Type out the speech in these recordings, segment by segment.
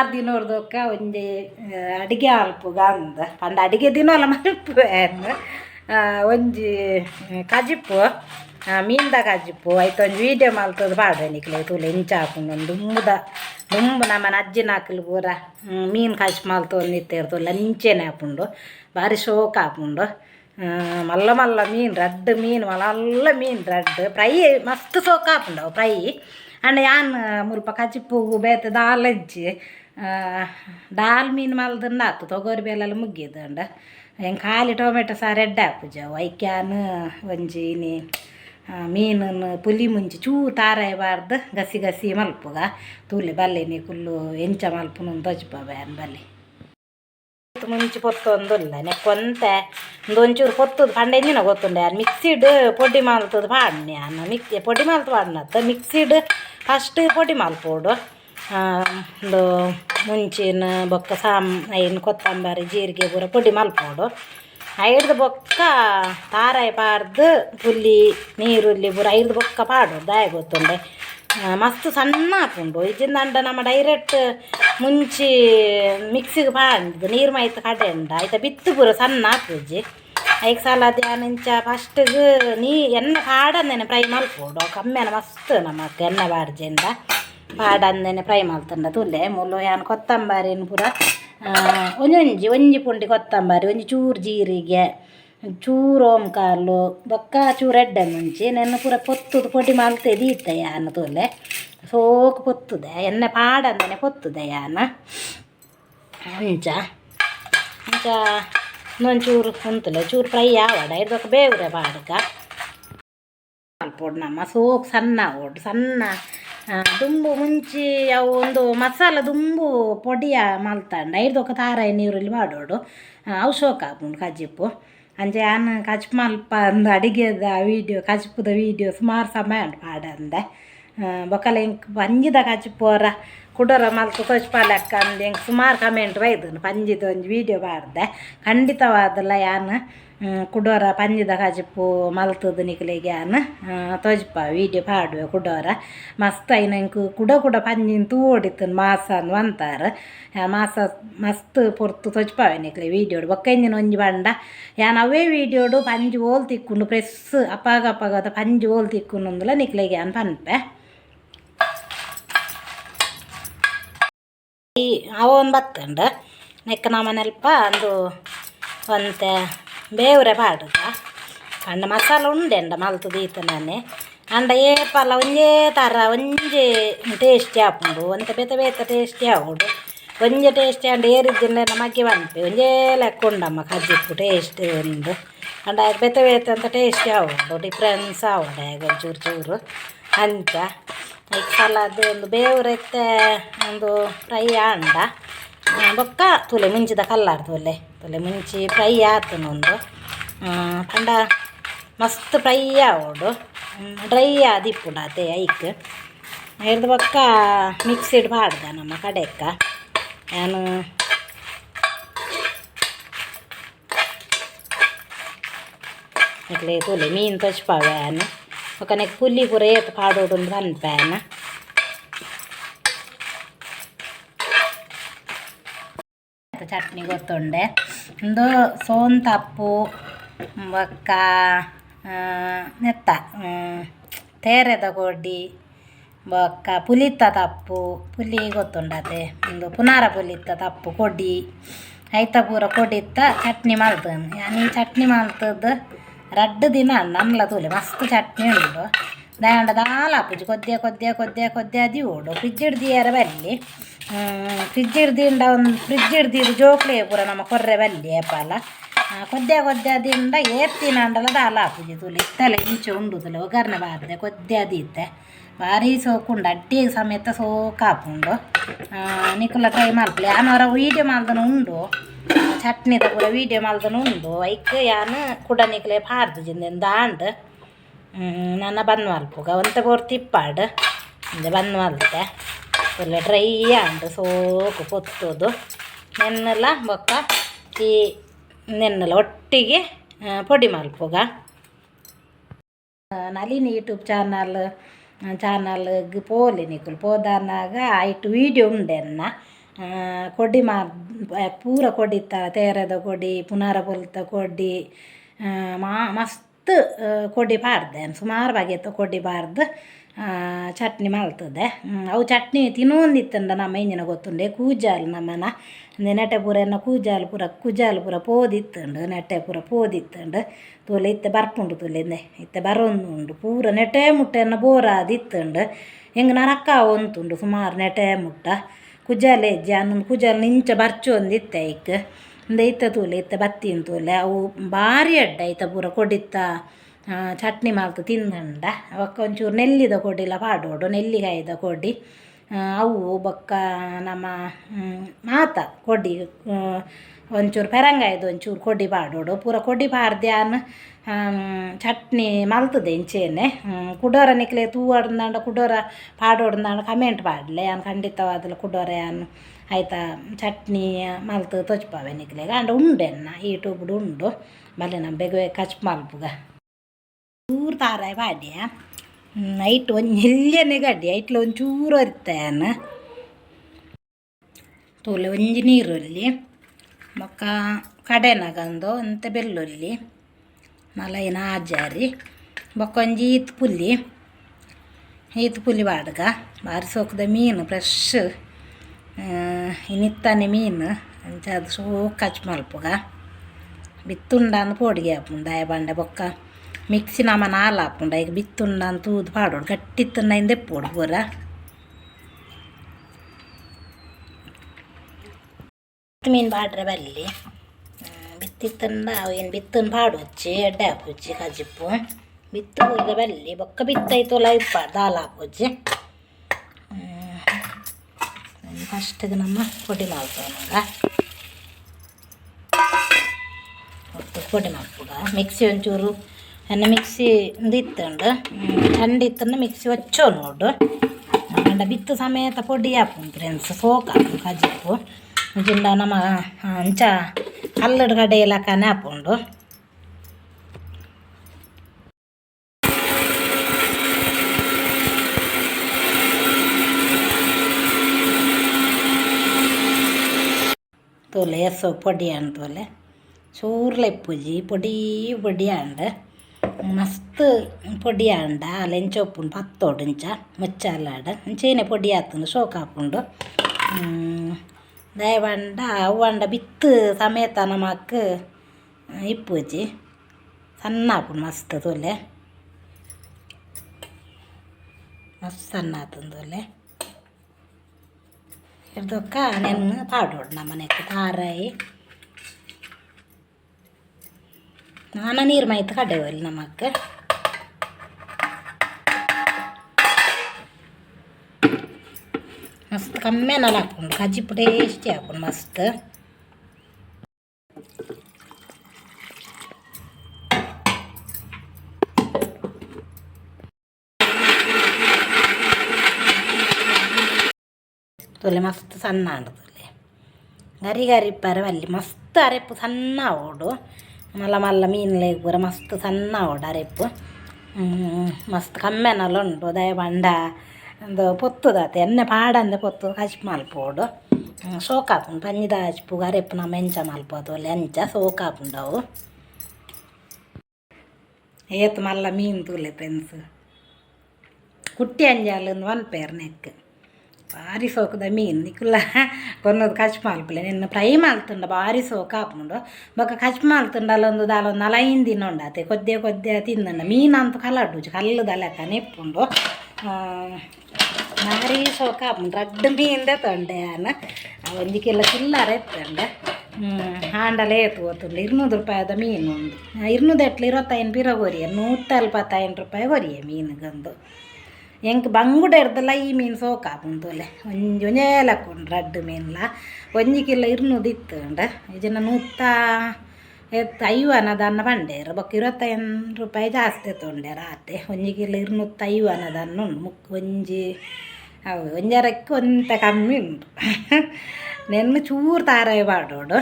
ಸುಮಾರು ದಿನದಕ್ಕ ಒಂಜಿ ಅಡಿಗೆ ಅಲ್ಪುಗ ಅಂದ ಪಂಡ ಅಡಿಗೆ ದಿನ ಮಲ್ಪುವೆ ಅಂದ್. ಆ, ಒಂಜಿ ಕಜಿಪ್ಪು ಆ, ಮೀನ್ದ ಕಜಿಪ್ಪು ಆಯ್ತು ಒಂಜಿ ವೀಡಿಯೋ ಮಲ್ತದ ಪಾಡ್ರೆ ನಿಕ್ಲೆ ತೂಲೆ ಇಂಚ ಹಾಕೊಂಡು ಒಂದು ದುಂಬುದ ದುಂಬು ನಮ್ಮನ ಅಜ್ಜಿನ ಹಾಕಲು ಪೂರ ಹ್ಮ್, ಮೀನು ಕಜಿ ಮಲ್ತು ನಿತ್ತಿರ್ತಲ್ಲ ಇಂಚೆನೆ ಹಾಪುಂಡು ಭಾರಿ ಶೋಕ ಹಾಪುಂಡು ಆ, ಮಲ್ಲ ಮಲ್ಲ ಮೀನು ರಡ್ಡ್ ಮೀನು ಮಲ್ಲ ಮೀನು ರಡ್ಡ್ ಫ್ರೈ ಮಸ್ತ್ ಸೋಕ ಹಾಪುಂಡವು ಫ್ರೈ ಅಂಡ್ ಯಾನ್ ಮುಲ್ಪ ಕಜಿಪ್ಪು ಬೇತೆ ದಾಲ್ ಆ ದಾಲ್ ಮೀನು ಮಲ್ದನ್ನ ಆತು ತೊಗರಿ ಬೇಲೆಲ್ಲ ಮುಗ್ಗಿದಂಡ ಹೆಂಗೆ ಖಾಲಿ ಟೊಮೆಟೊ ಸಾರು ಎಡ್ಡೆ ಹಾಪುಜವು ವೈಕ್ಯಾನ್ ಒಂಜಿ ನೀ ಮೀನನ್ನು ಪುಲಿ ಮುಂಚಿ ಚೂ ತಾರಾಯಬಾರ್ದು ಗಸಿ ಗಸಿ ಮಲ್ಪುಗ ತೂಲೆ ಬಲ್ಲೆನಿ ಕುಲ್ಲು ಎಂಚ ಮಲ್ಪುನು ತೊಜ್ಪ ಬ್ಯಾನ್ ಬಲ್ಲಿ ಮುಂಚೆ ಪೊತ್ತೊಂದುಲ್ಲ ನೆಕ್ಕೊಂತ ಒಂಚೂರು ಪೊತ್ತದು ಪಂಡೆಂಜಿನ ಗೊತ್ತುಂಡೆ ಮಿಕ್ಸಿಡ್ ಪೊಡಿ ಮಾಲ್ತದ ಪಾಡ್ನೆ ಅನ್ನ ಮಿಕ್ಸಿ ಪೊಡಿ ಮಾಲ್ತ ಪಾಡ್ನತ್ತ ಮಿಕ್ಸಿಡ್ ಫಸ್ಟ್ ಪೊಡಿ ಮಾಲ್ಪೋಡು ಒಂದು ಮುಂಚಿನ ಬೊಕ್ಕ ಸಾಮ್, ಏನು ಕೊತ್ತಂಬರಿ, ಜೀರಿಗೆ ಪೂರ ಪೊಡಿ ಮಾಲ್ಪೋಡು ಐಡ್ದು ಬೊಕ್ಕ ತಾರಾಯಿ ಪಾಡ್ದು ಪುಲ್ಲಿ ನೀರುಳ್ಳಿ ಪೂರ ಐದು ಬೊಕ್ಕ ಪಾಡು ದಾಯ ಗೊತ್ತುಂಡೆ. ಮಸ್ತ್ ಸಣ್ಣ ಹಾಕೊಂಡು ಇಜ್ಜಿಂದಂಡ ನಮ್ಮ ಡೈರೆಕ್ಟ್ ಮುಂಚಿ ಮಿಕ್ಸಿಗೆ ಪಾಂಡ್ದು ನೀರು ಮೈತ್ ಕಡೆ ಉಂಡ ಆಯ್ತಾ ಬಿತ್ತು ಪೂರ ಸಣ್ಣ ಹಾಕುಜಿ ಐಕ್ ಸಲ ಧ್ಯಾನಿಂಚ ಫಸ್ಟಿಗೆ ನೀ ಎಣ್ಣೆ ಪಾಡಂದೇನೆ ಫ್ರೈ ಮಲ್ಪೋಡು ಕಮ್ಮಿನ ಮಸ್ತ್ ನಮಕ್ ಎಣ್ಣೆ ಬಾಡ್ಜಿಂದ ಪಾಡಂದೇನೆ ಫ್ರೈ ಮಲ್ತಂಡ ತುಲೆ ಮುಲು ಯಾನ್ ಕೊತ್ತಂಬರಿನ ಪೂರ ಆ, ಒಂಜೊಂಜಿ ಒಂಜಿ ಪುಂಡಿ ಕೊತ್ತಂಬರಿ ಒಂಜಿ ಚೂರು ಚೂರು ಓಂಕಾಲು ಬೊಕ್ಕ ಚೂರು ಎಡ್ಡೆ ಮುಂಚೆ, ನೆನ್ನ ಪೂರ ಪೊತ್ತುದು, ಪೊಡಿ ಮಲ್ತೆ ದೀತ ಯಾನ ತೋಲೆ. ಸೋಕು ಪೊತ್ತುದ ಎನ್ನ ಪಾಡಂದನೆ ಪೊತ್ತುದ ಯಾನ. ಅಂಚ ಅಂಚ ಇನ್ನೊಂಚೂರು ಕುಂತಲ ಚೂರು ಫ್ರೈ ಆವಡ ಇದಕ್ಕೆ ಬೇವ್ರೆ ಪಾಡಕ. ಮಲ್ಪೊಡು ನಮ್ಮ ಸೋಕ್ ಸಣ್ಣ ಓಡು ಸಣ್ಣ ದುಂಬು ಮುಂಚಿ ಅವು ಒಂದು ಮಸಾಲ ದುಂಬು ಪೊಡಿಯ ಮಲ್ತಂಡ ಐದೊಕ್ಕ ತಾರಾಯಿ ನೀರಲ್ಲಿ ಮಾಡೋಡು. ಅವು ಶೋಕ ಹಾಕೊಂಡು ಕಜಿಪ್ಪು ಅಂಚೆ ಆನ ಕಜ್ಪು ಮಲ್ಪ ಅಂದು ಅಡಿಗೆದ ವೀಡಿಯೋ ಕಜ್ಪುದ ವೀಡಿಯೋ ಸುಮಾರು ಸಮಯ ಉಂಟು ಪಾಡಂದೆ ಬೊಕ್ಕಲ ಇಂಕ್ ಪಂಜಿದ ಕಜ್ಪೋರ ಕುಡರ ಮಲ್ತು ತೊಚ್ಪಾಲಕ್ಕ ಅಂದು ಹೆಂಗೆ ಸುಮಾರು ಕಮೆಂಟ್ ಬೈದನು ಪಂಜಿದ ಒಂದು ವೀಡಿಯೋ ಪಾಡ್ದೆ ಖಂಡಿತವಾದಲ್ಲ ಯಾನು ಹ್ಮ್, ಕುಡೋರ, ಪಂಜದ ಕಜಿಪ್ಪು ಮಲ್ತದ ನಿಕ್ಲೆಗೆ ಯಾನ್ ತೊಜ್ಪ, ವೀಡಿಯೋ ಪಾಡುವೆ ಕುಡೋರ. ಮಸ್ತ್ ಐನಂಕು ಕುಡ ಕುಡ ಪಂಜಿನ ತೂಡಿತ್ತನ್ ಮಾಸ ಅನ್ ಅಂತಾರ ಮಾಸ ಮಸ್ತ್ ಪೊರ್ತು ತೊಜ್ಪಾವೆ ನಿಕ್ಲೆ ವೀಡಿಯೋಡು. ಬೊಕ್ಕಂಜಿನ ಒಂಜಿ ಬಂಡ. ಯಾನ್ ಅವೇ ವೀಡಿಯೋಡು ಪಂಜಿ ಓಲ್ ತಿಕ್ಕುಂಡು. ಪ್ರೆಸ್ ಅಪಾಗ ಅಪಾಗದ ಪಂಜಿ ಓಲ್ ತಿಕ್ಕೊಂಡುಂದುಲ ನಿಕ್ಲೆಗೆ ಯಾನ್ ಪನ್ಪೆ. ಈ ಅವೊಂದು ಬತ್ತಂಡ. ನೆಕ್ಕ ನಮ್ಮನೆಲ್ಪ ಅಂದು ಒಂತೆ ಬೇವ್ರೆ ಪಾಡುದ ಅಂಡ ಮಸಾಲ ಉಂಡೆಂಡ ದೀತ ನಾನೆ. ಅಂಡ ಏಪಲ ಒಂಜೇ ಥರ ಒಂಜೇ ಟೇಸ್ಟಿ ಆಪುಂಡು ಒಂತ ಬೇತ ಬೇತ ಟೇಸ್ಟಿ ಆವುಡು ಒಂಜೆ ಟೇಸ್ಟಿ ಅಂಡ ಏರಿದ್ದಿನ ನಮಗೆ ಬಂತು ಒಂಜೇ ಲೆಕ್ಕ ಉಂಡಮ್ಮ ಕಜ್ಜಿಪ್ಪು ಟೇಸ್ಟ್ ಉಂಡು. ಅಂಡ ಬೇತ ಬೇತ ಅಂತ ಟೇಸ್ಟಿ ಆವುಂಡು ಡಿಫ್ರೆನ್ಸ್ ಆವುಂಡು ಹೇಗೆ ಒಂಚೂರು ಚೂರು ಅಂತ. ಈಗ ಸಲದ್ದು ಒಂದು ಬೇವ್ರೆತ್ತೆ ಒಂದು ಫ್ರೈ ಆ, ಬೊಕ್ಕ ತುಲೆ ಮುಂಚಿದ ಕಲ್ಲಾರ್ ತುಲೆ ತುಲೆ ಮುಂಚಿ ಫ್ರೈ ಆತನೊಂದು ಪಂಡ ಮಸ್ತ್ ಫ್ರೈ ಆವೋಡು ಡ್ರೈ ಆದಿಪ್ಪುಡ ಅದೇ ಐಕ್ ಹಿಡ್ದು ಬೊಕ್ಕ ಮಿಕ್ಸಿಡ್ ಪಾಡ್ದ ನಮ್ಮ ಕಡೆಕ್ಕ ನಾನು ಇಟ್ಲೆ ತುಲೆ ಮೀನು ತೊಚ್ಪಾವೆ ನಾನು ఒక నెక్ పుల్లి కూర ఏత పాడోడు అనిపాయన ಚಟ್ನಿ ಗೊತ್ತುಂಡೆ. ಒಂದು ಸೋನ್ ತಪ್ಪು ಬೊಕ್ಕ ನೆತ್ತ ತೇರೆದ ಗೊಡ್ಡಿ ಬೊಕ್ಕ ಪುಲಿತ್ತ ತಪ್ಪು, ಪುಲಿ ಗೊತ್ತುಂಡತೆ ಒಂದು ಪುನಾರ ಪುಲಿತ್ತ ತಪ್ಪು, ಕೊಡ್ಡಿ, ಐತ ಪೂರ ಕೊಡಿತ್ತ ಚಟ್ನಿ ಮಲ್ತನು ಯಾನಿ ಚಟ್ನಿ ಮಾಡ್ತದ್ದು ರಡ್ಡು ದಿನ ನಮ್ಲ ತೂಲೆ, ಮಸ್ತ್ ಚಟ್ನಿ ಉಂಡು ದಾಂಡ ದಾಲ ಹಾಪುಜಿ ಕೊದ್ದೆ ಕೊದ್ದೆ ಕೊದ್ದೆ ಕೊದ್ದೆ ಅದಿ ಓಡು. ಫ್ರಿಜ್ ಹಿಡ್ದಿಯಾರ ಬಲ್ಲಿ ಫ್ರಿಜ್ ಹಿಡ್ದಿಂದ ಒಂದು ಫ್ರಿಜ್ ಹಿಡ್ದಿದ್ದು ಜೋಕ್ಲೆ ಪೂರ ನಮ್ಮ ಕೊರ್ರೆ ಬಲ್ಲಿ ಏಪಲ್ಲ ಕೊದ್ದೆ ಕೊದ್ದೆ ಅದಿಂದ ಏತ್ತಿನ ಅಂಡಲ ದಾಲ ಹಾಪುಜಿ ತೂಲೆ ಇತ್ತಲೆ ಇಂಚೆ ಉಂಡುತ್ತಲೆ ಒಗ್ಗರಣೆ ಬಾರದೆ ಕೊದ್ದೆ ಅದಿತ್ತೆ ಭಾರಿ ಸೋಕುಂಡು ಅಡ್ಡಿಗೆ ಸಮೇತ ಸೋಕು ಹಾಪುಂಡು ನಿಕುಲ ಟ್ರೈ ಮಾಡ್ಲಿ ಯಾನವರ ವೀಡಿಯೋ ಮಾಡ್ದನು ಉಂಡು. ಚಟ್ನಿದ ಪೂರ ವೀಡಿಯೋ ಮಾಡ್ದನು ಉಂಡು. ಐಕ್ ಯಾನು ಕುಡ ನಿಕ್ಲೆ ಬಾರ್ದು ಜಿಂದಿಂದ ಆಂಡ್. ನನ್ನ ಬಂದ್ ಮಲ್ಪುಗ ಒಂತ ಗೋರ್ ತಿಪ್ಪಾಡು ಬಂದ್ ಮಲ್ತೆ. ಫುಲ್ ಡ್ರೈ ಅಂದ್ರೆ ಸೋಕು ಕೊತ್ತೋದು. ನೆನ್ನೆಲ್ಲ ಬೊಕ್ಕ ಈ ನೆನ್ನೆಲ್ಲ ಒಟ್ಟಿಗೆ ಪೊಡಿ ಮಲ್ಪುಗ ನಳಿನಿ ಯೂಟ್ಯೂಬ್ ಚಾನಲ್ ಚಾನಲ್ಗೆ ಪೋಲಿ ನಿಕ್ಕಲು ಪೋದನಾಗ ಆಯ್ತು ವೀಡಿಯೋ ಉಂಡೆನ್ನ ಕೊಡಿ ಮಾ ಪೂರ ಕೊಡಿತ್ತ ತೇರದ ಕೊಡಿ ಪುನರ ಪೊಲ್ತ ಕೊಡಿ ಮಾ ಮಸ್ತ್ ಕೊಡಿ ಬಾರ್ದೆ. ಸುಮಾರು ಬಗೆತ ಕೊಡಿ ಪಾರ್ದು ಆ, ಚಟ್ನಿ ಮಲ್ತದೆ. ಹ್ಮ್, ಅವು ಚಟ್ನಿ ತಿನ್ನೊಂದಿತ್ತಂಡ ನಮ್ಮ ಇಂಜಿನ ಗೊತ್ತುಂಡೆ ಕೂಜಾಲ್ ನಮ್ಮನ. ಅಂದ್ರೆ ನೆಟೆ ಪೂರ ಎನ್ನ ಕೂಜಾಲ್ ಪೂರ ಕುಜಾಲ್ ಪೂರ ಪೋದಿತ್ತುಂಡು ನೆಟ್ಟೆ ಪೂರ ಪೋದಿತ್ತಂಡು. ತೋಲೆ ಇತ್ತೆ ಬರ್ಪುಂಡು ತೋಲೆಂದೆ ಇತ್ತೆ ಬರೊಂದು ಉಂಡು ಪೂರ ನೆಟೆ ಮುಟ್ಟೆನ ಬೋರಾದಿತ್ತುಂಡು. ಹೆಂಗೆ ನರಕ್ಕ ಒಂತುಂಡು ಸುಮಾರು ನೆಟೆ ಮುಟ್ಟ. ಕುಜಾಲೆ ಹೆಜ್ಜೆ ಅನ್ನೊಂದು ಕುಜಾಲ್ ನಿಂಚ ಬರ್ಚು ಒಂದಿತ್ತೆ ಐಕ್. ಇಂದ ಇತ್ತ ತೂಲೆ ಇತ್ತ ಬತ್ತಿನ ತೂಲೆ. ಅವು ಭಾರಿ ಅಡ್ಡ ಐತ ಪೂರ ಕೊಡಿತ್ತ. ಚಟ್ನಿ ಮಾಲ್ತು ತಿಂದಂಡ ಅವಕ್ಕ ಒಂಚೂರು ನೆಲ್ಲಿದ ಕೊಡಿಲ್ಲ ಪಾಡೋಡು ನೆಲ್ಲಿಕಾಯ್ದ ಕೊಡಿ ಅವು, ಬೊಕ್ಕ, ನಮ್ಮ ಮಾತ ಕೊಡಿ ಒಂಚೂರು ಪೆರಂಗಾಯ್ದು ಒಂಚೂರು ಕೊಡಿ. ಪಾಡೋಡು ಪೂರ ಕೊಡಿ ಪಾಡ್ದ್ಯಾನ್ ಚಟ್ನಿ ಮಲ್ತದೆ ಇಂಚೇನೆ. ಕುಡೋರ ನಿಕ್ಲೆ ತೂವಡ್ದಾಂಡ ಕುಡೋರ ಪಾಡೋಡ್ದಾಂಡ ಕಮೆಂಟ್ ಪಾಡ್ಲೆ ಯಾನ್ ಖಂಡಿತವಾದಲು ಕುಡೋರ ಯಾನ್ ಆಯ್ತಾ, ಚಟ್ನಿ ಮಲ್ತು ತೊಚ್ಪಾವೆ ನಿಕ್ಲೆಗ. ಅಂಡ ಉಂಡೆನ್ನ ಟೂಬ್ಡು ಉಂಡು. ಬಲ್ಲೆ ನಮ್ಮ ಬೇಗ ಕಚ್ ಮಲ್ಪುಗ. ಚೂರು ತಾರಾಯಿ ಬಾಡ್ಯ ನೈಟ್ ಒಂದು ಎಲ್ಲಿಯನೇ ಗಡ್ಡಿ ಐಟ್ಲ ಒಂಚೂರು ಅರಿತಾಯನ ತೋಲೆ ಒಂಜಿ ನೀರುಳ್ಳಿ ಮೊಕ್ಕ ಕಡೆನಗಂದು ಅಂತ ಬೆಳ್ಳುಳ್ಳಿ ಮಲೈನ ಆಜಾರಿ ಬೊಕ್ಕ ಒಂಜಿ ಈತ್ ಪುಲ್ಲಿ ಈತ್ ಪುಲ್ಲಿ ಬಾಡ್ಗ ಬಾರಿ ಸೋಕದ ಮೀನು ಫ್ರೆಶ್ ಇನ್ನಿತ್ತಾನೆ ಮೀನು ಅಂಚಾದ ಸೋಕ್ ಕಚ್ ಮಲ್ಪುಗ. ಬಿತ್ತುಂಡ ಅಂದ್ ಪೋಡಿಗೆ ಹಾಪುಂಡ ಬಂಡೆ ಬೊಕ್ಕ. ಮಿಕ್ಸಿ ನಮ್ಮ ನಾಲ್ ಹಾಪುಂಡ ಈಗ ಬಿತ್ತುಂಡ ಅಂತ ತೂದು ಪಾಡೋಡು ಗಟ್ಟಿತ್ತನ್ನ ಹಿಂದೆ ಪೋಡು ಪೂರ ಮೀನು ಬಾಡ್ರೆ ಬಲ್ಲಿ ಬಿತ್ತಿತ್ತಂಡ ಅವು ಏನು ಬಿತ್ತನ್ ಪಾಡು ಹಚ್ಚಿ ಎಡ್ಡೆ ಹಾಪುಚ್ಚಿ ಕಜಿಪ್ಪು ಬಿತ್ತು ಹೋದ್ರೆ ಬಲ್ಲಿ ಬೊಕ್ಕ ಬಿತ್ತಾಯ್ತು ಲೈಫ್ ದಾಲ್ ಹಾಪುಚ್ಚಿ ಫಸ್ಟಿಗೆ ನಮ್ಮ ಪುಡಿ ಮಾಡ್ತೇವೆ ಒಟ್ಟು ಪುಡಿ ಮಾಡ್ಕೊಡ ಮಿಕ್ಸಿ ಒಂಚೂರು ಎನ್ನ ಮಿಕ್ಸಿ ಇತ್ತುಂಡು ಚಂಡ ಇತ್ತಂದು ಮಿಕ್ಸಿ ಹೊಚ್ಚೋ ನೋಡು ಅಂಡ ಬಿತ್ತು ಸಮೇತ ಪೊಡಿ ಹಾಪು ಫ್ರೆಂಡ್ಸ್ ಸೋಕ್ ಹಾಕು ಕಜಿಪ್ಪು ಜಿಂಡ ನಮ್ಮ ಅಂಚ ಕಲ್ಲಡ್ ಕಡೆ ಎಲ್ಲ ಕನೆ ಹಾಪುಂಡು ತೋಲೆ ಎಸೋ ಪೊಡಿ മസ്ത് പൊടിയാണ്ട അല്ല ചോപ്പും പത്തോടിഞ്ച മുച്ചാലാട്. ചെയ്യുന്ന പൊടിയാത്തുന്ന ഷോക്കാപ്പുണ്ട്. ദയവണ്ട ഔവണ്ട വിത്ത് സമയത്താണ് നമുക്ക് ഇപ്പൂച്ചി സന്നാപ്പു മസ്ത് തോലെ മസ്ത് സന്നാത്തും തോലെ ഇതൊക്കെ ഞാൻ പാടോടണം മനക്ക് താറായി. ನಾನ ನೀರು ಮಾಯ್ತು ಕಡೆವಲ್ಲಿ ನಮಕ್ ಮಸ್ತ್ ಕಮ್ಮಿ ನಲ್ಲ ಹಾಕೊಂಡು ಕಜ್ಜಿಪ್ಪು ಟೇಸ್ಟಿ ಹಾಕೊಂಡು ಮಸ್ತ್ ತೊಲೆ ಮಸ್ತ್ ಸಣ್ಣ ಆಂಡದಲ್ಲಿ ಗರಿ ಗರಿ ಪರವಲ್ಲಿ ಮಸ್ತ್ ಅರೆಪ್ಪು ಸಣ್ಣ ಓಡು ಮಲ್ಲ ಮಲ್ಲ ಮೀನ್ಲೆಗ್ ಪೂರ ಮಸ್ತ್ ಸಣ್ಣ ಓಡು ಅರೆಪ್ಪು ಹ್ಮ್, ಮಸ್ತ್ ಕಮ್ಮೆನಲ್ಲ ಉಂಟು ದಯ ಬಂಡ ಒಂದು ಪೊತ್ತುದಾತೆ ಎಣ್ಣೆ ಪಾಡಂದೆ ಪೊತ್ತು ಕಚ್ ಮಲ್ಪೋಡು ಸೋಕಾಪುಂಡು ಪಂಜಿದ ಹಚ್ಪು ಅರೆಪ್ಪು ನಮ್ಮ ಎಂಚ ಮಲ್ಪೋದು ಅಲ್ಲಿ ಎಂಚ ಸೋಕಾಪುಂಡವು ಏತ್ ಮಲ್ಲ ಮೀನು ತೂಲೆ ಫ್ರೆಂಡ್ಸ್ ಕುಟ್ಟಿ ಅಂಜಾಲಂದು ಒನ್ ಪೇರ್ ನೆಕ್ ಭಾರಿ ಸೋಕದ ಮೀನು ನಿಕುಲ್ಲ ಕೊನ್ನದು ಕಚ್ ಮಾಲ್ಪಲೆ ನಿನ್ನ ಫ್ರೈ ಮಾಲ್ತುಂಡ ಭಾರಿ ಸೋಕ ಹಾಪುಂಡು ಬೊಕ್ಕ ಕಚ್ ಮಾಲ್ತುಂಡ ಅಲ್ಲೊಂದು ದಾಲೊಂದು ಅಲೈನ್ ದಿನ ಉಂಡಾತೆ. ಕೊದ್ದೆ ಕೊದ್ದೆ ತಿನ್ನಂಡ ಮೀನು ಅಂತ ಕಲಾಡು ಕಲ್ಲು ದಲಕ ನೆಪ್ಪುಂಡು. ಭಾರಿ ಸೋಕ ಹಾಪುಂಡು ರಡ್ಡು ಮೀನಿಂದ ತೊಂಡೆ ಆನ. ಒಂದಿಕ್ಕೆಲ್ಲ ಚಿಲ್ಲರೆ ಎತ್ತಂಡೆ. ಹಾಂಡಲೇ ತೋತುಂಡು ಇರ್ನೂರು ರೂಪಾಯಿದ ಮೀನು ಒಂದು ಇರ್ನೂದೆಟ್ಲು ಇರತ್ತೈನು ಬಿರಗೋರಿಯ ನೂತಲ್ಪತ್ತೈನು ರೂಪಾಯಿ ಗೊರಿಯ ಮೀನುಗಂದು. ಎಂಕ್ ಬಂಗುಡ ಇರ್ದಲ್ಲ ಈ ಮೀನು ಸೋಕ ಮುಂತೋಲೆ ಒಂಜಿ ಒಂಜೇಲಕ್ಕೊಂಡು ರಡ್ಡು ಮೀನ್ಲ ಒಂಜಿ ಕಿಲೋ ಇರ್ನೂದು ಇತ್ತುಂಡ ಇದನ್ನ ನೂತ ಎತ್ತು ಐವನದನ್ನ ಬಂಡೇರು ಬೊಕ್ಕ ಇರುವತ್ತೈದು ರೂಪಾಯಿ ಜಾಸ್ತಿ ತೊಂಡೆ ರಾತೆ ಒಂಜಿ ಕಿಲೋ ಇರ್ನೂತ್ತ ಐವನದನ್ನ ಉಂಡು ಮುಕ್ ಒಂಜಿ ಹೌದು ಒಂಜರಕ್ಕೆ ಒಂತ ಕಮ್ಮಿ ಉಂಟು ನೆನ್ನು ಚೂರು ತಾರಾಯಿ ಪಾಡೋಡು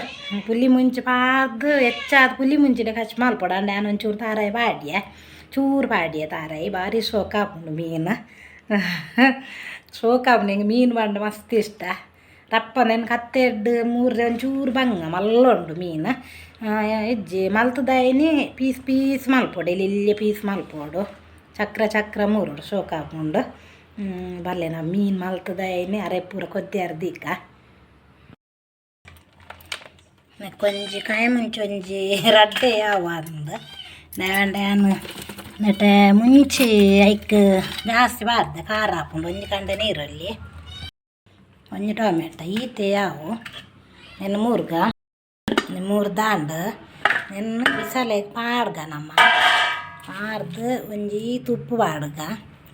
ಪುಲಿ ಮುಂಚೆ ಪಾದು ಹೆಚ್ಚಾದ ಪುಲಿ ಮುಂಚಿನ ಕಚ್ ಮಲ್ಪೊಡ ಅಂಡ ನಾನು ಒಂಚೂರು ತಾರಾಯಿ ಪಾಡ್ಯ ಚೂರು ಪಾಡ್ಯ ತಾರಾಯಿ ಭಾರಿ ಶೋಕಾಪುಂಡು ಮೀನು ಶೋಕಾಪುಂಡು ಹಿಂಗೆ ಮೀನು ಬಂಡ ಮಸ್ತ್ ಇಷ್ಟ ದಪ್ಪ ನೆನ್ ಕತ್ತೆಡ್ ಮೂರು ಒಂಚೂರು ಬಂಗ ಮಲ್ಲ ಉಂಡು ಮೀನು ಇಜ್ಜಿ ಮಲ್ತದಾಯಿನಿ ಪೀಸ್ ಪೀಸ್ ಮಲ್ಪೊಡು ಇಲ್ಲಿ ಇಲ್ಲಿ ಪೀಸ್ ಮಲ್ಪೋಡು ಚಕ್ರ ಚಕ್ರ ಮೂರು ಶೋಕ ಹಾಕೊಂಡು ಬಲ್ಲೆ ನಾ ಮೀನು ಮಲ್ತದಾಯಿನಿ ಅರೆ ಪೂರ ಕೊದ್ದಿ ಅರ್ದಿಕ್ಕ ಕೊಂಚಿ ಕಾಯಿ ಮುಂಚೆ ಒಂಜಿ ರಡ್ಡೆ ಯಾವ ಅಂದ ನಾನು ನೆಟ್ಟೆ ಮುಂಚೆ ಐಕ್ ಜಾಸ್ತಿ ಬಾರ್ದೆ ಖಾರ ಹಾಕೊಂಡು ಒಂಜಿ ಕಂಡೆ ನೀರಲ್ಲಿ ಒಂಜಿ ಟೊಮೆಟೊ ಈತೆ ಯಾವು ನೆನ್ನ ಮೂರ್ಗ ನೆನ್ನ ಮೂರು ದಾಂಡ್ ನೆನ್ನ ಬಿಸಲೆಗ್ ಪಾಡ್ಗ ನಮ್ಮ ಪಾಡ್ದು ಒಂಜಿ ತುಪ್ಪು ಪಾಡ್ಗ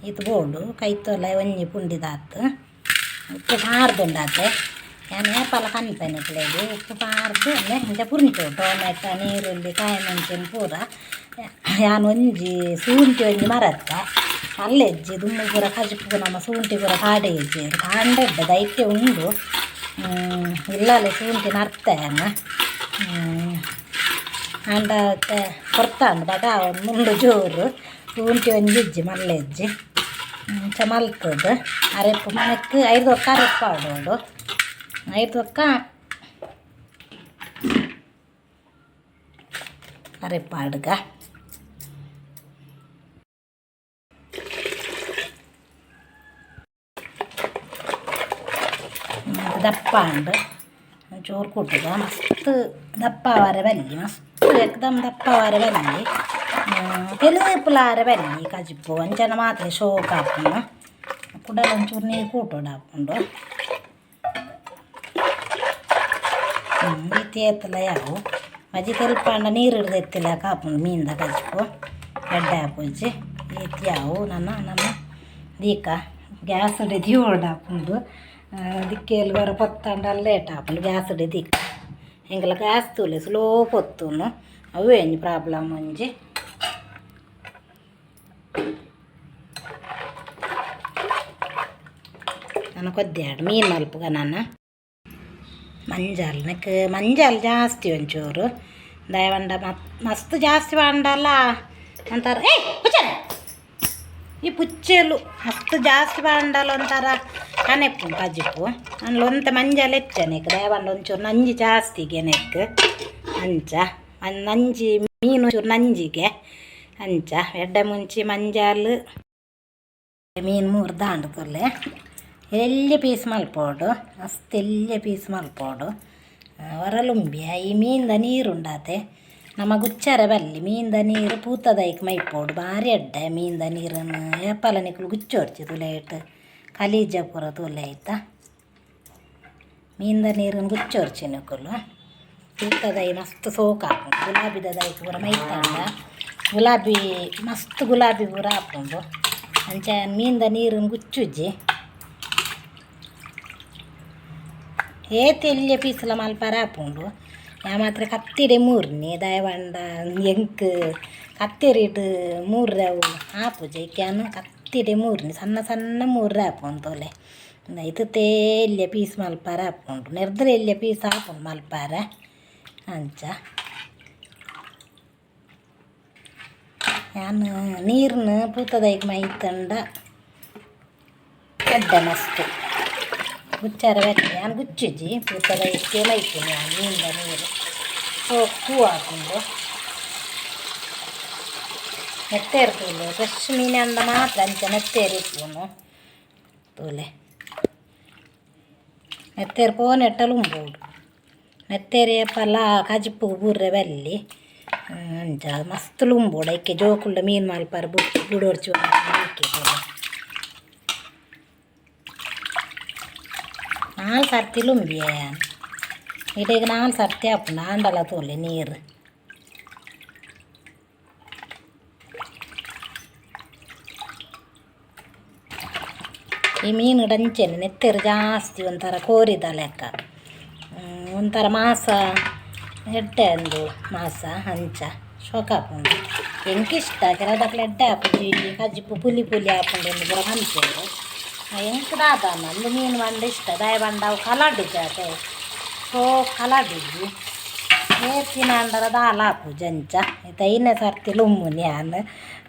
ಇದು ಬೋಡು ಕೈತೊಲೆ ಒಂಜಿ ಪುಂಡಿದಾತು ಉಪ್ಪು ಪಾಡ್ದುಂಡಾತೆ ഞാൻ പല കണിപ്പനിട്ടിലേക്ക് ഉപ്പ് പാർത്ത് അല്ലേ എൻ്റെ പുറിഞ്ഞിട്ടു ടൊമാറ്റോ നീരുള്ളി കായമഞ്ചൻ പൂറ ഞാൻ ಒಂಜಿ ಸೂಂಟಿ ಒಂಜಿ ಮರತ್ತ ಅಲ್ಲೆಜ್ಜಿ ದುಮ್ಮು ಪೂರ ಕಜಿಪು ನಮ್ಮ ಸೂಂಟಿ ಪೂರ ಕಾಡೆ ಕಾಂಡೆಡ್ಡೆ ದೈತ್ಯ ಉಂಡು. ಇಲ್ಲಲೆ ಶುಂಠಿ ನರ್ತೇನ ಅಂಡ ಕೊರ್ತಾಂಡು ಬಟ ಮುಂಡು ಜೋರು. ಸೂಂಟಿ ಒಂಜಿ ಇಜ್ಜಿ ಮಲ್ಲೆಜ್ಜಿ. ಚ ಮಲ್ತದ. ಅರೆಪ್ಪು ಮನೆಕ್ ಐದು ಒಕ್ಕ ಅರೆಪ್ಪ ಆಡೋಡು. ಐದು ಒಕ್ಕ ಅರೆಪ್ಪ ಅಡ್ಗ ದಪ್ಪಾಂಡು ಚೂರು ಕೊಟ್ಟಿದ್ದ ಮಸ್ತ್ ದಪ್ಪವಾರ ಬಲ್ಲಿ ಮಸ್ತ್ ಎಕ್ದಮ್ ದಪ್ಪವಾರ ಬಲ್ಲಿ ತೆಲುಪುಲಾರ ಬಲ್ಲಿ ಕಜಿಪ್ಪು ಅಂಚನ ಮಾತ್ರ ಶೋಕ ಹಾಕೊಂಡು ಕುಡಲ ಒಂಚೂರು ನೀರು ಕೂಟೋಡು ಹಾಕೊಂಡು ಇತಿ ಎತ್ತಲ ಯಾವು ಅಜ್ಜಿ ತೆಲುಪಾಂಡ ನೀರು ಹಿಡ್ದು ಎತ್ತಿಲ್ಲ ಕಾಪುಂಡು ಮೀನಿಂದ ಕಜಿಪ್ಪು ಗಡ್ಡೆ ಹಾಕೋಜಿ ಈತಿ ಯಾವು ನನ್ನ ನಮ್ಮ ದೀಕ ಗ್ಯಾಸ್ ಹಿಡಿದು ಹೊರಡಾಕೊಂಡು ದಿಕ್ಕೇಲಿ ಬರ ಪತ್ತಂಡ ಲೇಟ್ ಹಾಕೊಂಡು ಗ್ಯಾಸ್ ಹಿಡಿದು ದಿಕ್ಕ ಹೆಂಗೆಲ್ಲ ಗ್ಯಾಸ್ ತೂಲೆ ಸ್ಲೋ ಪೊತ್ತುನು ಅವೇ ಒಂಜಿ ಪ್ರಾಬ್ಲಮ್ ಒಂಜಿ ನಾನು ಕೊದ್ದಾಡು ಮೀನು ಮಲ್ಪುಗ ನಾನು ಮಂಜಾಲ್ ನಕ್ ಮಂಜಾಲ್ ಜಾಸ್ತಿ ಒಂಚೂರು ದಯವಂಡ ಮತ್ ಮಸ್ತ್ ಜಾಸ್ತಿ ಬಾಂಡಲ್ಲ ಅಂತಾರ ಏ ಪುಚ್ಚನ ಈ ಪುಚ್ಚೆಲು ಮಸ್ತ್ ಜಾಸ್ತಿ ಬಾಂಡಲ್ಲ ಒಂಥರ ಅನೆಪ್ಪುಂಡು ಪಜಿಪ್ಪು ಅಂದ್ಲ ಒಂತ ಮಂಜಾಲ ಎಚ್ಚನೆಕ್ ದೇವಾಂಡ ಒಂಚೂರು ನಂಜಿ ಜಾಸ್ತಿಗೆ ನೆಕ್ ಅಂಚ ನಂಜಿ ಮೀನು ಚೂರು ನಂಜಿಗೆ ಅಂಚ ಎಡ್ಡೆ ಮುಂಚೆ ಮಂಜಾಲು ಮೀನು ಮೂರು ದಾಂಡು ತುರ್ಲೆ ಎಲ್ಲಿ ಪೀಸ್ ಮಲ್ಪೋಡು ಮಸ್ತ್ ಎಲ್ಲಿ ಪೀಸ್ ಮಲ್ಪೋಡು ಹೊರಲುಂಬಿಯ ಈ ಮೀನಿಂದ ನೀರುಂಡಾತೆ ನಮ್ಮ ಗುಚ್ಚರ ಬಲ್ಲಿ ಮೀನಿಂದ ನೀರು ಪೂತದೈಕ್ ಮೈಪೋಡು ಭಾರಿ ಎಡ್ಡೆ ಮೀನಿಂದ ನೀರನ್ನು ಏಪಲ ನಿಕ್ಲು ಗುಚ್ಚೋಡ್ಚಿ ತುಲೇಟ್ ಕಲೀಜ ಪೂರ ತೋಲೆ ಆಯ್ತಾ? ಮೀನ್ದ ನೀರನ್ನು ಗುಚ್ಚೋರ್ಚಿ ನಿಕ್ಕಲು ಪೂತದೈ ಮಸ್ತ್ ಸೋಕ ಹಾಕೊಂಡು ಗುಲಾಬಿದ ದೈ ಪೂರ ಮೈತಾಂಡ. ಗುಲಾಬಿ, ಮಸ್ತ್ ಗುಲಾಬಿ ಪೂರ ಹಾಕೊಂಡು ಅಂಚ ಮೀನ್ದ ನೀರನ್ನು ಗುಚ್ಚುಜ್ಜಿ ಏತೆಲ್ಯ ಪೀಸಲ ಮಲ್ಪರ ಆಪುಂಡು ಯಾ ಮಾತ್ರ ಕತ್ತಿಡೆ ಮೂರ್ನಿ, ದಯವಂಡ, ಎಂಕ್ ಕತ್ತೆರಿಟ್ ಹಾಪು ಜೈಕ್ಯಾನು ಇಕ್ಯಾನು ಕತ್ತಿಡೆ ಮೂರ್ನಿ ಸಣ್ಣ ಸಣ್ಣ ಮೂರ್ರ ಆಪುಂತೋಲೆ ಇದು ತೇಲ್ಯ ಪೀಸ್ ಮಲ್ಪರ ಆಪುಂಡು ನೆರ್ದ್ರೆ ಎಲ್ಯ ಪೀಸ್ ಆಪುಂಡು ಮಲ್ಪಾರ ಅಂಚ ನಾನು ನೀರ್ನ ಪೂತದೈಕ್ ಮೈತಂಡ ಎಡ್ಡ ಮಸ್ತ್ ಗುಚ್ಚಾರ ಬೆಚ್ಚ ನಾನು ಗುಚ್ಚಿಜ್ಜಿ ಪೂತದ ಇಷ್ಟೇ ಮೈತೀನಿ ನಾನು ಮೀನಿಂದ ನೀರು ಸೊಪ್ಪು ಹಾಕೊಂಡು ನೆತ್ತೇರು ತೂಲು ಫ್ರೆಶ್ ಮೀನಿಂದ ಮಾತ್ರ ಅಂಚ ನೆತ್ತೇರು ಇಪ್ಪುನು ತೂಲೆ ನೆತ್ತೇರು ಪೋನೆಟ್ಟಲು ಉಂಬೋಡು ನೆತ್ತೇರಿ ಪಲ್ಲ ಕಜಿಪ್ಪು ಬುರ್ರೆ ಬಲ್ಲಿ ಅಂಚ ಮಸ್ತ್ ಲುಂಬೋಡು ಐಕೆ ಜೋಕುಳ್ಳ ಮೀನು ಮಲ್ಪಾರ ಬುಡ್ ಬುಡೋರ್ಚು ಹಾಕಿ ನಾಲ್ಕು ಸರ್ತಿ ಲುಂಬಿಯ ಇಡೀಗ ನಾಲ್ಕು ಸರ್ತಿ ಹಾಪುಂಡು ಆಂಡಲ ತೋಲೆ ನೀರು ಈ ಮೀನು ಡಂಚೆನೆ ನೆತ್ತೆರು ಜಾಸ್ತಿ ಒಂಥರ ಕೋರಿದ ಲೆಕ್ಕ ಒಂಥರ ಮಾಸ ಎಡ್ಡೆ ಅಂದು ಮಾಸ ಹಂಚ ಶೋಕ ಹಾಕೊಂಡು ಎಂಕಿಷ್ಟ ಕೆಲದಕ್ಲೆ ಎಡ್ಡೆ ಹಾಪುಂಡು ಕಜ್ಜಿಪ್ಪು ಪುಲಿ ಪುಲಿ ಹಾಕೊಂಡು ಒಂದು ಬರ ಹಂಚೇರು ಎಂಕ್ ದಾದ ನಂದು ಮೀನು ಬಂಡ ಇಷ್ಟ ದಯ ಬಂಡ ಅವು ಕಲಾಡಿದ್ದಾತೆ ಸೋ ಕಲಾಡಿದ್ವಿ ಏತಿನ ಅಂಡರ ದಾಲ ಹಾಕು ಜಂಚ ಐದನೇ ಸರ್ತಿ ಲುಮ್ಮು ನ್ಯಾನ್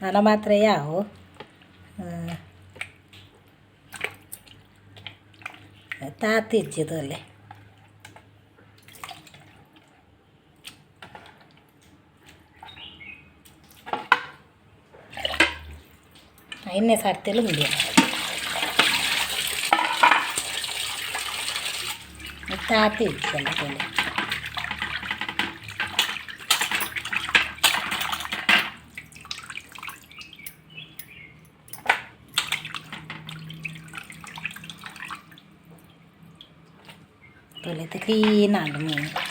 ನನ್ನ ಮಾತ್ರ ಯಾವ താത്തിരിച്ചതല്ലേ? എന്നെ അതിനെ സ്ഥലത്തിലും താത്തി വെച്ചതല്ലേ Lên tới.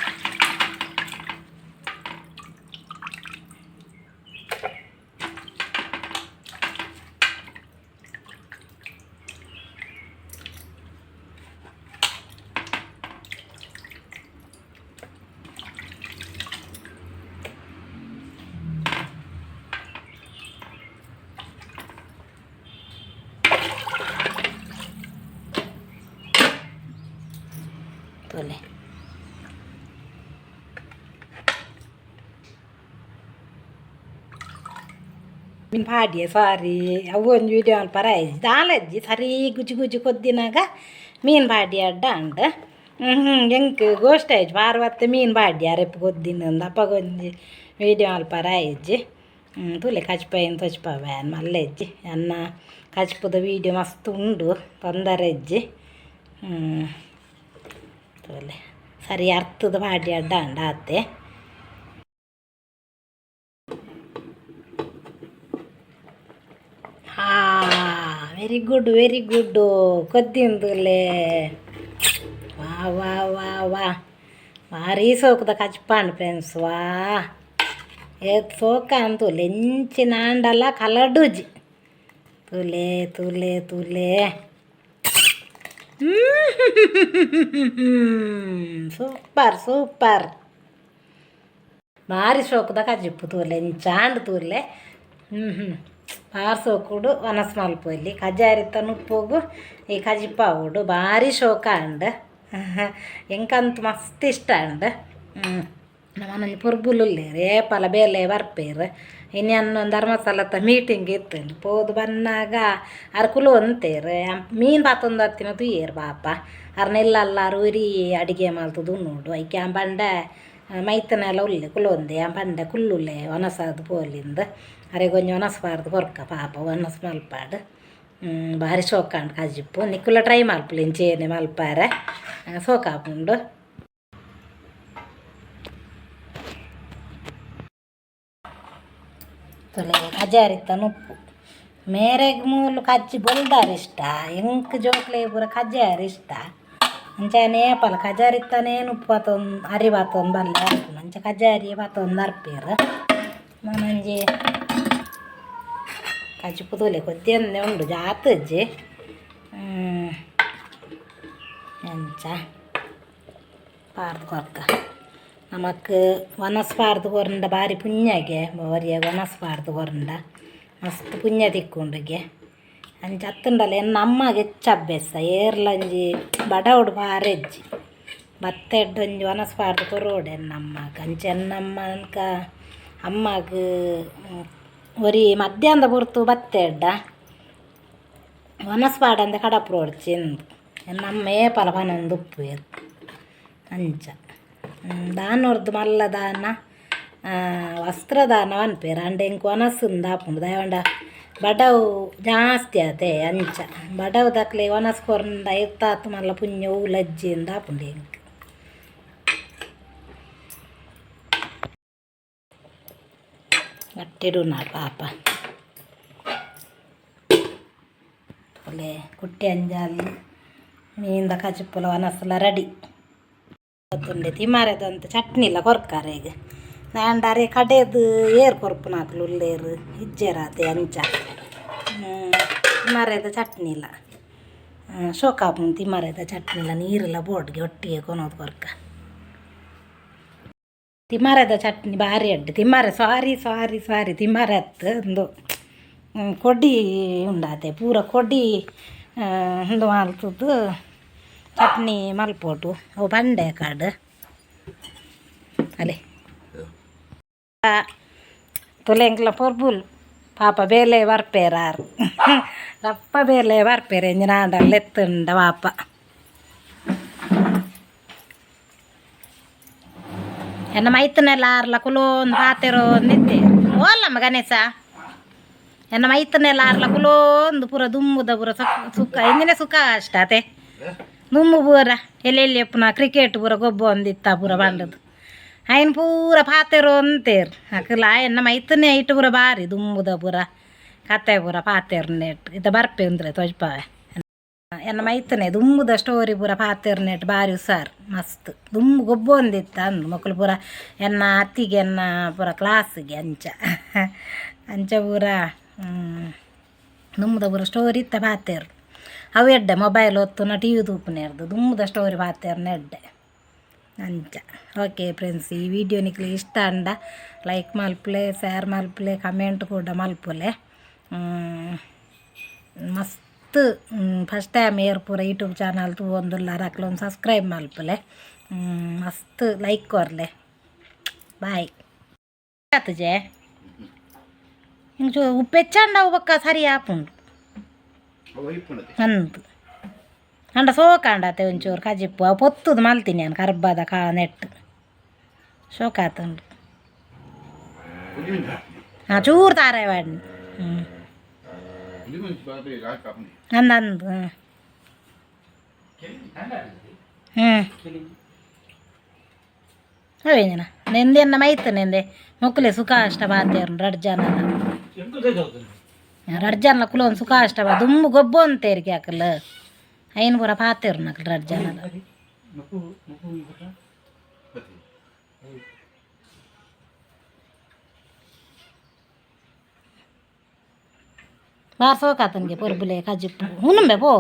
ಮೀನು ಪಾಡ್ಯ ಸಾರಿ ಅವು ಒಂದು ವೀಡಿಯೋ ಅಲ್ಲಿ ಪರ ದಾಲಜ್ಜಿ ಸರಿ ಗುಜಿ ಗುಜಿ ಕೊದ್ದಿನಾಗ ಮೀನು ಪಾಡ್ಯ ಅಡ್ಡ ಅಂಡ ಹ್ಞೂ ಎಂಕ್ ಗೋಷ್ಠ ಆಯ್ತು ಪಾರ್ವತ್ತೆ ಮೀನು ಪಾಡ್ಯ ರೆಪ್ಪು ಕೊದ್ದಿನಂದು ಅಪ್ಪಗೊಂದು ವೀಡಿಯೋ ಅಲ್ಲಿ ಪರ ಇಜ್ಜಿ ಹ್ಞೂ ತುಲೆ ಕಚ್ಪಾಯಿನ ತೊಚ್ಪವ್ಯಾನ್ ಮಲ್ಲ ಇಜ್ಜಿ ಅನ್ನ ಕಚ್ಪದ ವೀಡಿಯೋ ಮಸ್ತ್ ಉಂಡು ತೊಂದರೆ ಇಜ್ಜಿ ಹ್ಞೂ ತೋಲೆ ಸರಿ ಅರ್ಥದ ಮಾಡಿ ಅಡ್ಡ ಅಂಡ ಅತ್ತೆ ವೆರಿ ಗುಡ್ ವೆರಿ ಗುಡ್ ಕೊದ್ದಿಂದುಲೆ ವಾ ವಾ ವಾ ವಾ ಭಾರಿ ಸೋಕದ ಕಚ್ಪಾಂಡ್ ಫ್ರೆಂಡ್ಸ್ ವಾ ಏತ್ ಸೋಕ ಅಂತು ಲೆಂಚಿನ ಅಂಡಲ್ಲ ಕಲಡುಜಿ ತುಲೆ ತುಲೆ ತುಲೆ ಸೂಪರ್ ಸೂಪರ್ ಭಾರಿ ಶೋಕದ ಕಜಿಪ್ಪು ತೂಲೆ ಇಂಚಾಂಡ್ ತೂಲೆ ಹ್ಞೂ ಹ್ಞೂ ಭಾರಿ ಸೋಕುಡು ವನಸ್ ಮಲ್ಪೊಲ್ಲಿ ಕಜಾರಿತ ನುಪ್ಪೋಗು. ಈ ಕಜಿಪ್ಪಾವುಡು ಭಾರಿ ಶೋಕ ಅಂಡ್. ಎಂಕಂತ ಮಸ್ತ್ ಇಷ್ಟ ಅಂಡ್. ನಮ್ಮನಲ್ಲಿ ಪುರ್ಬುಲುಲ್ಲೇರು ಏಪಲ ಬೇಲೆ ಬರ್ಪೇರು. ಇನ್ನೊಂದು ಧರ್ಮಸ್ಥಳದ ಮೀಟಿಂಗ್ ಇತ್ತು ಪೋದು ಬನ್ನಾಗ ಅರ್ ಕುಲು ಅಂತೇರು ಮೀನು ಪಾತೊಂದು ಹತ್ತಿನ ತುಯ್ಯೇರು ಪಾಪ. ಅರ್ನೆಲ್ಲಲ್ಲಾರು ಉರಿ ಅಡಿಗೆ ಮಲ್ತದು ನೋಡು. ಐಕೆ ಆ ಬಂಡೆ ಮೈತನೆಲ್ಲ ಉಲ್ಲೆ ಕುಲೊಂದೆ ಆ ಬಂಡೆ ಕುಲ್ಲುಲ್ಲೆ ಒನಸದು ಪೋಲಿಂದ. ಅರೆ ಕೊಂಚ ಒನಸ್ಬಾರ್ದು ಕೊರ್ಕ ಪಾಪ ಒನಸ್ ಮಲ್ಪಾಡು ಭಾರಿ ಶೋಕಾಂಡ್ ಕಜಿಪ್ಪು ನಿಕ್ಕುಲ ಟ್ರೈ ಮಲ್ಪಲಿ ಇಂಚೇನೆ ಮಲ್ಪಾರೆ ಸೋಕಾಪುಂಡು ತೊಲೆ ಕಜಾರಿತ್ತ ನುಪ್ಪು ಮೇರೆಗ್ ಮೂಲು ಕಜ್ಜಿ ಬೊಲ್ದಾರ ಇಷ್ಟ ಎಂಕ್ ಜೋಕ್ಲೆ ಪೂರ ಕಜ್ಜಾರ ಇಷ್ಟ ಅಂಚನೆ ಏಪಲ ಕಜಾರಿತ್ತನೇ ನುಪ್ಪು ಆತೊಂದು ಅರಿ ಬಾತೊಂದು ಬಲ್ಲೆ ಅರ್ಪುನ ಅಂಚ ಕಜಾರಿ ಬಾತೊಂದು ಅರ್ಪೇರು ಮನಂಜಿ ಕಜ್ಜಿ ಪುದೂಲೆ ಕೊದ್ದಿಯನ್ನೇ ಉಂಡು ಜಾತಜ್ಜಿ ಅಂಚ ಪಾರ್ದು ಕೊರ್ಕ. ನಮಕ್ ವನಸ್ಪಾರ್ದು ಕೊರಂಡ ಬಾರಿ ಪುಣ್ಯಗೆ ಬರಿಯ ವನಸ್ಪಾರ್ದು ಕೊರಂಡ ಮಸ್ತ್ ಪುಣ್ಯ ತಿಕ್ಕೊಂಡುಗೆ ಅಂಚ ಹತ್ತುಂಡಲ್ಲ ಎನ್ನ ಅಮ್ಮಗೆ ಹೆಚ್ಚು ಅಭ್ಯಾಸ. ಏರ್ಲಂಜಿ ಬಡವಡು ಬಾರೆಜ್ಜಿ ಭತ್ತ ಎಡ್ಡೊಂಜಿ ವನಸ್ಪಾರ್ದು ಕೊರೋಡು ಎನ್ನಮ್ಮಗ ಅಂಚೆ ಎನ್ನಮ್ಮ ಅನ್ಕ ಅಮ್ಮಗ ಒರಿ ಮಧ್ಯಾಹ್ನದ ಪುರ್ತು ಭತ್ತ ಎಡ್ಡ ವನಸ್ಪಾಡಂದ ಕಡಪ್ರೋಡು ಚೆಂದು ಎನ್ನಮ್ಮ ಏಪಲ ಪನೊಂದು ಉಪ್ಪು ಎತ್ತು ಅಂಚ ದಾನೋರ್ದು ಮಲ್ಲ ದಾನ ವಸ್ತ್ರದಾನ ಅನ್ಪೇರು ಅಂಡೆ ಇಂಕ್ ಒನಸುಂದು ಆಪುಂಡು ದಯವಂಡ ಬಡವು ಜಾಸ್ತಿ ಆತೆ ಅಂಚ ಬಡವು ದಕ್ಲೆ ಒನಸ್ಕೊರಂಡ ಇರ್ತಾತು ಮಲ್ಲ ಪುಣ್ಯ ಊಲಜ್ಜಿಂದ ಆಪುಂಡು ಇಂಕ್ ಗಟ್ಟಿಡು ನಾಡು ಪಾಪ ಒಳ್ಳೆ ಕುಟ್ಟಿ ಅಂಜಾಲು ಮೀನ್ದ ಕಚಿಪ್ಪುಲ ವನಸ್ಸಲ ರೆಡಿ ತುಂಡೆ ತಿಮಾರೆದಂತ ಚಟ್ನಿ ಇಲ್ಲ ಕೊರ್ಕಾರ ಈಗ ನಾಂಡಾರೆ ಕಡೆದು ಏರ್ ಕೊರ್ಪು ನಾಕ್ಲು ಉಲ್ಲೇರು ಇಜ್ಜೆರಾತೆ ಅಂಚ ತಿಮಾರೆದ ಚಟ್ನಿ ಇಲ್ಲ ಶೋಕಾಪುನ್ ತಿಮಾರೆದ ಚಟ್ನಿ ಇಲ್ಲ ನೀರೆಲ್ಲ ಬೋಡ್ಗೆ ಒಟ್ಟಿಗೆ ಕೊನೋದು ಕೊರ್ಕ ತಿಮಾರೆದ ಚಟ್ನಿ ಭಾರಿ ಅಡ್ಡು. ತಿಮಾರ ಸಾರಿ ಸಾರಿ ಸಾರಿ ತಿಮಾರೆ ಅತ್ತು ಒಂದು ಕೊಡಿ ಉಂಡಾತೆ, ಪೂರ ಕೊಡಿ ಒಂದು ಮಾಲ್ತದ್ದು ಚಟ್ನಿ ಮಲ್ಪೋಟು. ಅವು ಬಂಡೆ ಕಾಡು. ಅಲೆ. ತುಲೆಂಕ್ಲ ಪೊರ್ಬುಲ್. ಪಾಪ ಬೇಲೆ ಬರ್ಪೇರಾರು ರಪ್ಪ ಬೇಲೆ ಬರ್ಪೇರೆ ಎಂಜಿನಾಡಲ್ಲ ಎತ್ತುಂಡ ಪಾಪ. ಎನ್ನ ಮೈತನೆಲ್ಲ ಆರ್ಲ ಕುಲೋಂದು ಪಾತೆರೋ ನಿದ್ದೆ. ಓಲ್ಲಮ್ಮ ಗಣೇಶ. ಎನ್ನ ಮೈತನೆಲ್ಲ ಆರ್ಲ ಕುಲೋಂದು ಪೂರ ದುಮ್ಮುದ ಪೂರ ಸುಖ ಸುಕ್ಕ. ಎಂದಿನ ಸುಖ ಅಷ್ಟ ಅತೆ. ದುಮ್ಮು ಪೂರ. ಎಲ್ಲೆಲ್ಲಿ ಪುನಃ ಕ್ರಿಕೆಟ್ ಪೂರ ಗೊಬ್ಬು ಒಂದಿತ್ತ ಪೂರ ಬಂಡದು ಅಯ್ಯನ ಪೂರ ಪಾತೆರೋ ಅಂತೇರು ಹಾಕಲ್ಲ ಎನ್ನ ಮೈತನೆ ಇಟ್ಟು ಪೂರ ಬಾರಿ ದುಮ್ಮುದ ಪೂರ. ಕತೆ ಪೂರ ಪಾತೆರ್ ನೆಟ್ ಇತ್ತ ಬರ್ಪೆ ಅಂದ್ರೆ ತೊಜ್ಪಾವೆ. ಎನ್ನ ಮೈತನೆ ದುಮ್ಮುದ ಸ್ಟೋರಿ ಪೂರ ಪಾತೆರ್ ನೆಟ್ ಬಾರಿ ಉಸಾರ್ ಮಸ್ತ್ ದುಮ್ಮು ಗೊಬ್ಬ ಒಂದಿತ್ತ ಅಂದು ಮಕ್ಕಳು ಪೂರ ಎನ್ನ ಅತ್ತಿಗೆ ಎನ್ನ ಪೂರ ಕ್ಲಾಸಿಗೆ ಅಂಚ ಅಂಚ ಪೂರ ಹ್ಮ್, ದುಮ್ಮುದ ಪೂರ ಸ್ಟೋರಿ ಇತ್ತ ಪಾತೆರ್ ಅವು ಎಡ್ಡೆ ಮೊಬೈಲ್ ಹೊತ್ತುನ ಟಿ ವಿ ತೂಪುನೇರ್ದು ದುಮ್ಮುದ ಸ್ಟೋರಿ ಪಾತೆರ್ನ ಎಡ್ಡೆ ಅಂಚ ಓಕೆ ಫ್ರೆಂಡ್ಸ್ ಈ ವಿಡಿಯೋ ನಿಕ್ಲಿ ಇಷ್ಟ ಅಂಡ ಲೈಕ್ ಮಲ್ಪಲೆ ಶೇರ್ ಮಲ್ಪಲೆ ಕಮೆಂಟ್ ಕೂಡ ಮಲ್ಪಲೆ ಹ್ಮ್, ಮಸ್ತ್ ಫಸ್ಟ್ ಟೈಮ್ ಏರ್ ಪೂರ ಯೂಟ್ಯೂಬ್ ಚಾನಲ್ ತು ಒಂದುಲ್ಲ ಒಂದು ಸಬ್ಸ್ಕ್ರೈಬ್ ಮಲ್ಪಲೆ ಹ್ಮ್, ಮಸ್ತ್ ಲೈಕ್ ಕೊರ್ಲೆ ಬಾಯ್ ಆತಜೆ ಹಿಂಗೆ ಉಪ್ಪೆಚ್ಚಂಡ ಬಕ್ಕ ಸರಿ ಆಪುಂಡು ಅಂದು ಅಂಡ ಸೋಕಾಂಡತೆ ಒಂಚೂರು ಕಜಿಪ್ಪು ಅವು ಪೊತ್ತುದು ಮಲ್ತೀನಿ ನಾನು ಕರ್ಬದ ಕಾ ನೆಟ್ಟು ಶೋಕಾತುಂಡು ಹಾಂ ಚೂರು ತಾರೆ ಬಾಡಿ ಹ್ಞೂ ಅಂದಂದು ಹ್ಞೂ ಅವೇನ ನೆಂದೆನ್ನ ಮೈತು ನೆಂದೆ ಮುಕ್ಕಲೆ ಸುಖ ಅಷ್ಟ ಬಾತೇರು ರಡ್ಜಾನ ರಡ್ಜಾನ ಕುಲೋನ್ ಸುಖ ಅಷ್ಟ ಬಾ ದುಮ್ಮು ಗೊಬ್ಬು ಅಂತೇರಿಗೆ ಹಾಕಲ್ಲ ಐನ್ ಪೂರ ಪಾತೇರು ನಕಲ್ बारसो कातन घे पोरबुले काजी हुन बे पो